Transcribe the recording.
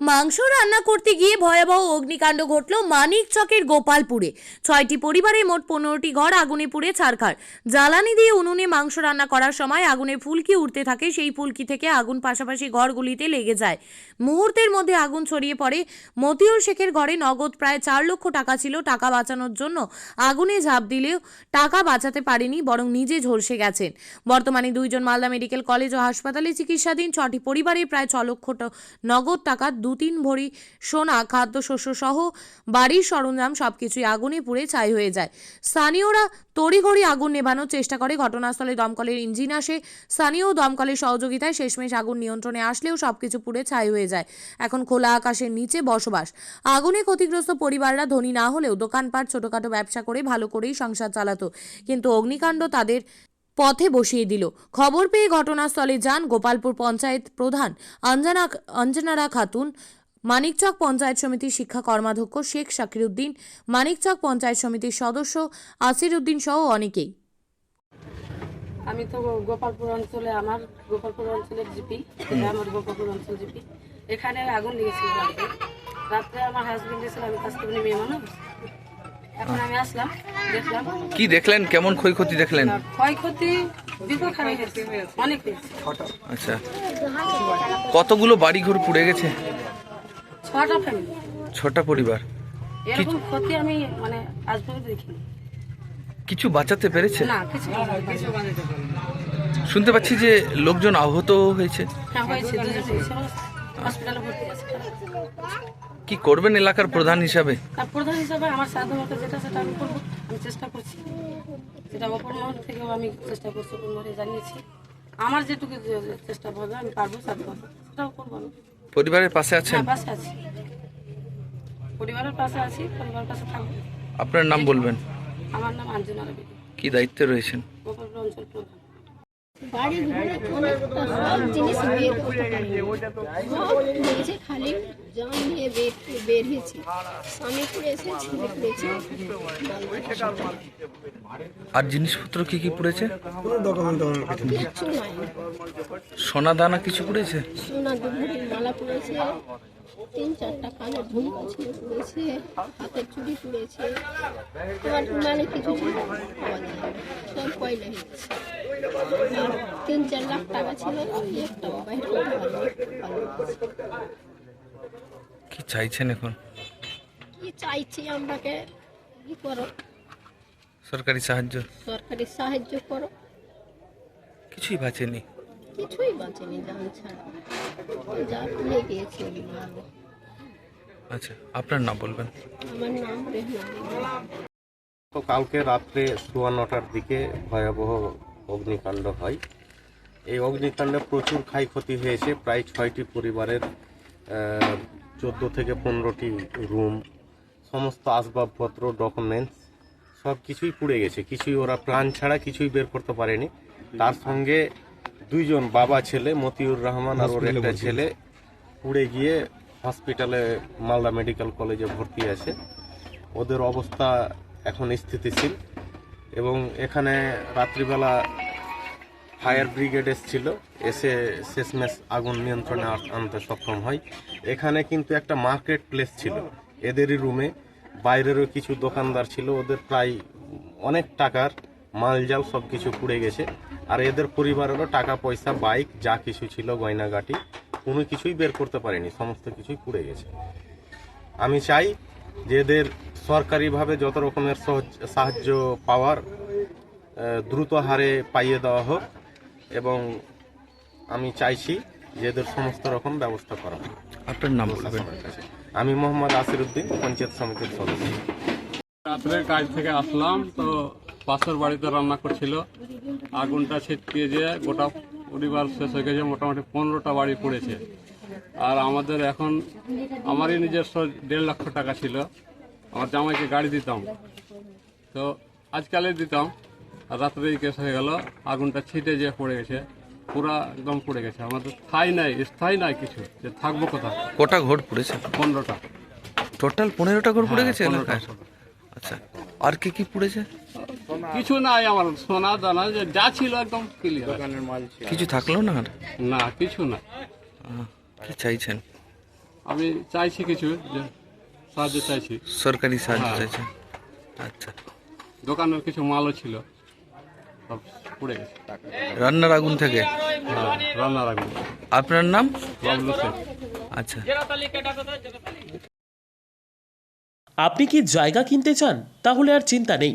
মাংস রান্না করতে গিয়ে ভয়াবহ অগ্নিকাণ্ড ঘটল মানিক চকের গোপালপুরে। ছয়টি পরিবারে মোট পনেরোটি ঘর আগুনে পুড়ে ছারখার। জ্বালানি দিয়ে উনুনে মাংস রান্না করার সময় আগুনে ফুলকি উঠতে থাকে, সেই ফুলকি থেকে আগুন পাশাপাশি ঘরগুলিতে লেগে যায়। মুহূর্তের মধ্যে আগুন ছড়িয়ে পড়ে। মতিউর শেখের ঘরে নগদ প্রায় চার লক্ষ টাকা ছিল টাকা বাঁচানোর জন্য। আগুনে ঝাঁপ দিলেও টাকা বাঁচাতে পারেনি, বরং নিজে ঝলসে গেছেন। বর্তমানে দুইজন মালদা মেডিকেল কলেজ ও হাসপাতালে চিকিৎসাধীন, ছটি পরিবারে প্রায় ছ লক্ষ নগদ টাকা দু তিন ভরি সোনা, খাদ্যশস্য সহ বাড়ির সরঞ্জাম সবকিছুই আগুনে পুড়ে ছাই হয়ে যায়। স্থানীয়রা তড়িঘড়ি আগুন নেভানোর চেষ্টা করে। ঘটনাস্থলে দমকলের ইঞ্জিন আসে। স্থানীয় দমকলের সহযোগিতায় শেষমেশ আগুন নিয়ন্ত্রণে আসলেও সবকিছু পুড়ে ছাই হয়ে যায়। এখন খোলা আকাশের নিচে বসবাস। আগুনে ক্ষতিগ্রস্ত পরিবাররা ধনী না হলেও দোকানপাট, ছোটখাটো ব্যবসা করে ভালো করেই সংসার চালাতো। কিন্তু অগ্নিকাণ্ড তাদের পথে বসিয়ে দিল। খবর পেয়ে ঘটনাস্থলে যান গোপালপুর পঞ্চায়েত প্রধান অঞ্জনা, অঞ্জনারা খাতুন, মানিকচক পঞ্চায়েত সমিতির শিক্ষা কর্মাধ্যক্ষ শেখ শাকিরুদ্দিন, মানিকচক পঞ্চায়েত সমিতির সদস্য আসির উদ্দিন সহ অনেকেই। আমি তো গোপালপুর অঞ্চলে আমার গোপালপুর অঞ্চলের জিপি আমার গোপালপুর অঞ্চল জিপি। এখানে আগুন লেগেছিল রাত্রে আমার হাজবেন্ড এসেছিল আমি কাজ করে মেয়ে মানুষ? এখন আমি আসলাম দেখলাম। কি দেখলেন? কেমন ক্ষয়ক্ষতি দেখলেন? ক্ষয়ক্ষতি অনেক আচ্ছা। কতগুলো বাড়ি ঘর পুড়ে গেছে? ছটা ফ্যামিলি ছটা পরিবার। এরকম ক্ষতি আমি মানে আজ পর্যন্ত দেখিনি। কিছু বাঁচাতে পেরেছে? না কিছু কিছু শুনতে পাচ্ছি যে লোকজন আহত হয়েছে। হ্যাঁ হয়েছে। হসপিটালে ভর্তি আছে। কি করবেন এলাকার প্রধান হিসাবে? তার প্রধান হিসাবে আমার সাধ্য মতো যেটা সেটা আমি করব আমি চেষ্টা করছি। সেটা অপর মহল থেকেও আমি চেষ্টা করছি অপর মহলে জানিয়েছি। আমার যেটুকু চেষ্টা করব আমি পারব সাধ্য মতো সেটাও করব আমি। পরিবারের পাশে আছেন? হ্যাঁ পাশে আছি। পরিবারের পাশে আছি পরিবারের পাশে থাকব। আপনার নাম বলবেন? আমার নাম আঞ্জনা রবি কি দায়িত্বে রয়েছেন? গোপালপুর অঞ্চল প্রধান। বাড়ি ঘরে অনেকটা সব জিনিস বের করতে সব নিয়েছে খালি জান নিয়ে বের বের হয়েছে স্বামী পড়েছে পড়েছে আর জিনিসপত্র কি কি পুড়েছে? নাই। সোনা দানা কিছু পুড়েছে? সোনা মালা পড়েছে। তিন চারটা কানের ঝুমকা ছিল পড়েছে হাতের চুড়ি পড়েছে আমার মানে কিছু পাওয়া যায় সব কয়লা হয়েছে তিন চার লাখ টাকা ছিল একটা বাইরে কি চাইছেন এখন? কি চাইছি আমরাকে? কি করো? সরকারি সাহায্য? সরকারি সাহায্য করো। কিছুই বাঁচেনি। কিছুই বাঁচেনি জান ছাড়া যা নিয়ে গিয়েছে আগে। আচ্ছা আপনার নাম বলবেন? আমার নাম রেহনা তো কালকে রাত্রে সোয়া নটার দিকে ভয়াবহ অগ্নিকাণ্ড হয়। এই অগ্নিকাণ্ডে প্রচুর ক্ষয়ক্ষতি হয়েছে। প্রায় ছয়টি পরিবারের চোদ্দ থেকে পনেরোটি রুম সমস্ত আসবাবপত্র ডকুমেন্টস সব কিছুই পুড়ে গেছে। কিছুই ওরা প্রাণ ছাড়া কিছুই বের করতে পারেনি। তার সঙ্গে দুইজন বাবা ছেলে মতিউর রহমান আর ওর একটা ছেলে পুড়ে গিয়ে হসপিটালে মালদা মেডিকেল কলেজে ভর্তি আছে। ওদের অবস্থা এখন স্থিতিশীল এবং এখানে রাত্রিবেলা ফায়ার ব্রিগেড এসেছিল এসে শেষমেশ আগুন নিয়ন্ত্রণে আনতে সক্ষম হয়। এখানে কিন্তু একটা মার্কেট প্লেস ছিল এদেরই রুমে বাইরেরও কিছু দোকানদার ছিল ওদের প্রায় অনেক টাকার মালজাল সব কিছু পুড়ে গেছে। আর এদের পরিবারেরও টাকা পয়সা বাইক যা কিছু ছিল গয়নাগাটি কোনো কিছুই বের করতে পারেনি সমস্ত কিছুই পুড়ে গেছে। আমি চাই যে এদের সরকারিভাবে যত রকমের সহজ- সাহায্য পাওয়ার দ্রুত হারে পাইয়ে দেওয়া হোক এবং আমি চাইছি যে এদের সমস্ত রকম ব্যবস্থা করা হোক। আপনার নাম কাছে। আমি মোহাম্মদ আসির উদ্দিন পঞ্চায়েত সমিতির সদস্য। রাত্রে কাজ থেকে আসলাম তো পাশের বাড়িতে রান্না করছিল। আগুনটা ছিটকিয়ে যে গোটা পরিবার শেষ হয়ে গেছে মোটামুটি পনেরোটা বাড়ি পড়েছে। আর আমাদের এখন আমারই নিজস্ব দেড় লক্ষ টাকা ছিল আমার জামাইকে গাড়ি দিতাম। তো আজকালে দিতাম আর রাত্রেই কেস হয়ে গেল আগুনটা ছিটে যে পড়ে গেছে পুরা একদম পড়ে গেছে। আমাদের স্থায়ী নাই স্থায়ী নাই কিছু যে থাকব কোথায়? কটা ঘর পড়েছে? পনেরোটা। টোটাল পনেরোটা ঘর পুড়ে হ্যাঁ, গেছে আচ্ছা আর কি কি পুড়েছে? কিছু নাই আমার সোনা দানা যে যা ছিল একদম ক্লিয়ার দোকানের মাল কিছু থাকল না আর? না কিছু না কি চাইছেন? আমি চাইছি কিছু যে সাহায্য চাইছি। সরকারি সাহায্য হ্যাঁ। চাইছে আচ্ছা। দোকানের কিছু মালও ছিল সব পুড়ে গেছে। রান্নার আগুন থেকে? হ্যাঁ রান্নার আগুন। আপনার নাম? বাবলু শেখ আচ্ছা। আপনি কি জায়গা কিনতে চান? তাহলে আর চিন্তা নেই।